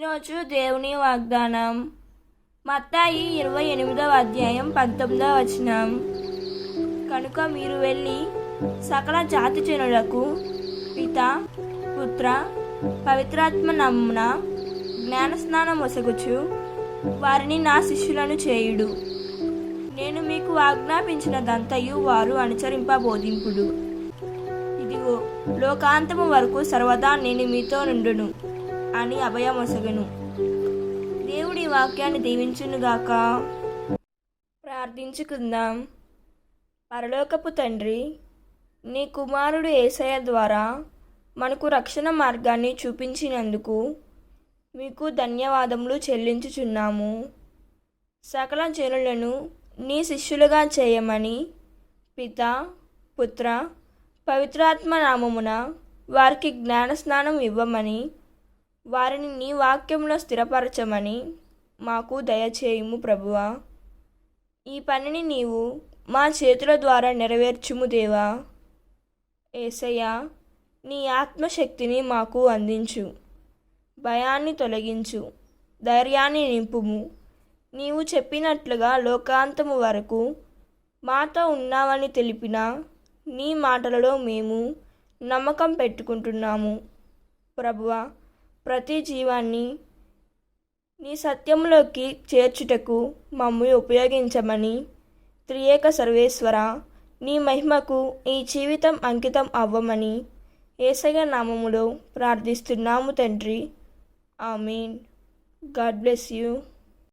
ఈరోజు దేవుని వాగ్దానం. మత్తాయి ఇరవై ఎనిమిదవ అధ్యాయం పంతొమ్మిదవ వచనం. కనుక మీరు వెళ్ళి సకల జాతి జనులకు పిత పుత్ర పవిత్రాత్మ నమ్మున జ్ఞానస్నానం ఒసగుచు వారిని నా శిష్యులను చేయుడు. నేను మీకు ఆజ్ఞాపించినదంతయు వారు అనుసరింపబోధింపుడు ఇదిగో లోకాంతము వరకు సర్వదా నేను మీతో నుండును. అని అభయమొసగను దేవుడి వాక్యాన్ని దీవించునుగాక. ప్రార్థించుకుందాం. పరలోకపు తండ్రి నీ కుమారుడు ఏసయ ద్వారా మనకు రక్షణ మార్గాన్ని చూపించినందుకు మీకు ధన్యవాదములు చెల్లించుచున్నాము. సకల జనులను నీ శిష్యులుగా చేయమని పిత పుత్ర పవిత్రాత్మ నామమున వారికి జ్ఞానస్నానం ఇవ్వమని వారిని నీ వాక్యంలో స్థిరపరచమని మాకు దయచేయుము ప్రభువా. ఈ పనిని నీవు మా చేతుల ద్వారా నెరవేర్చుము దేవా. ఏసయ్యా నీ ఆత్మశక్తిని మాకు అందించు భయాన్ని తొలగించు ధైర్యాన్ని నింపుము. నీవు చెప్పినట్లుగా లోకాంతము వరకు మాతో ఉన్నావని తెలిపిన నీ మాటలలో మేము నమ్మకం పెట్టుకుంటున్నాము. ప్రభువా ప్రతి జీవాన్ని నీ సత్యంలోకి చేర్చుటకు మమ్మల్ని ఉపయోగించమని త్రియేక సర్వేశ్వర నీ మహిమకు ఈ జీవితం అంకితం అవ్వమని ఏసగ నామములో ప్రార్థిస్తున్నాము తండ్రి. ఆమెన్. God bless you.